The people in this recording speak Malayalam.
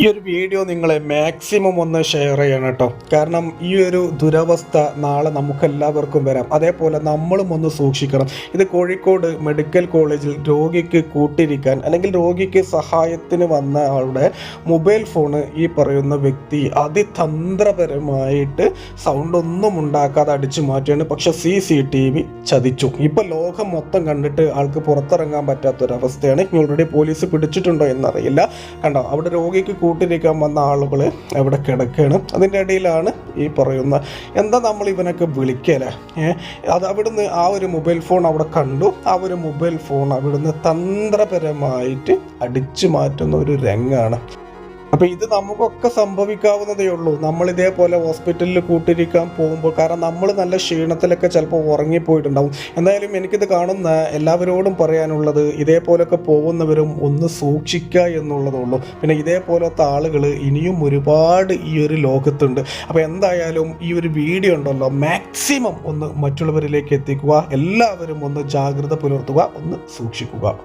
ഈ ഒരു വീഡിയോ നിങ്ങൾ മാക്സിമം ഒന്ന് ഷെയർ ചെയ്യണം കേട്ടോ. കാരണം ഈ ഒരു ദുരവസ്ഥ നാളെ നമുക്കെല്ലാവർക്കും വരാം. അതേപോലെ നമ്മളും ഒന്ന് സൂക്ഷിക്കണം. ഇത് കോഴിക്കോട് മെഡിക്കൽ കോളേജിൽ രോഗിക്ക് കൂട്ടിരിക്കാൻ അല്ലെങ്കിൽ രോഗിക്ക് സഹായത്തിന് വന്ന ആളുടെ മൊബൈൽ ഫോണ് ഈ പറയുന്ന വ്യക്തി അതിതന്ത്രപരമായിട്ട് സൗണ്ട് ഒന്നും ഉണ്ടാക്കാതെ അടിച്ചു മാറ്റിയാണ് പക്ഷെ സി സി ടി വി ചതിച്ചു. ഇപ്പൊ ലോകം മൊത്തം കണ്ടിട്ട് ആൾക്ക് പുറത്തിറങ്ങാൻ പറ്റാത്തൊരവസ്ഥയാണ്. ഓൾറെഡി പോലീസ് പിടിച്ചിട്ടുണ്ടോ എന്നറിയില്ല. കണ്ടോ? അവിടെ രോഗിക്ക് കൂട്ടിരിക്കാൻ വന്ന ആളുകൾ അവിടെ കിടക്കുകയാണ്. അതിന്റെ ഇടയിലാണ് ഈ പറയുന്ന എന്താ നമ്മൾ ഇവനൊക്കെ വിളിക്കലേ? അത് അവിടുന്ന് ആ ഒരു മൊബൈൽ ഫോൺ അവിടെ കണ്ടു. ആ ഒരു മൊബൈൽ ഫോൺ അവിടുന്ന് തന്ത്രപരമായിട്ട് അടിച്ചു മാറ്റുന്ന ഒരു രംഗാണ്. അപ്പൊ ഇത് നമുക്കൊക്കെ സംഭവിക്കാവുന്നതേ ഉള്ളൂ. നമ്മൾ ഇതേപോലെ ഹോസ്പിറ്റലിൽ കൂട്ടിരിക്കാൻ പോകുമ്പോൾ കാരണം നമ്മൾ നല്ല ക്ഷീണത്തിലൊക്കെ ചിലപ്പോൾ ഉറങ്ങിപ്പോയിട്ടുണ്ടാവും. എന്തായാലും എനിക്കിത് കാണുന്ന എല്ലാവരോടും പറയാനുള്ളത് ഇതേപോലൊക്കെ പോകുന്നവരും ഒന്ന് സൂക്ഷിക്കുക എന്നുള്ളതേ ഉള്ളൂ. പിന്നെ ഇതേപോലത്തെ ആളുകൾ ഇനിയും ഒരുപാട് ഈ ഒരു ലോകത്തുണ്ട്. അപ്പോൾ എന്തായാലും ഈ ഒരു വീഡിയോ ഉണ്ടല്ലോ മാക്സിമം ഒന്ന് മറ്റുള്ളവരിലേക്ക് എത്തിക്കുക. എല്ലാവരും ഒന്ന് ജാഗ്രത പുലർത്തുക ഒന്ന് സൂക്ഷിക്കുക.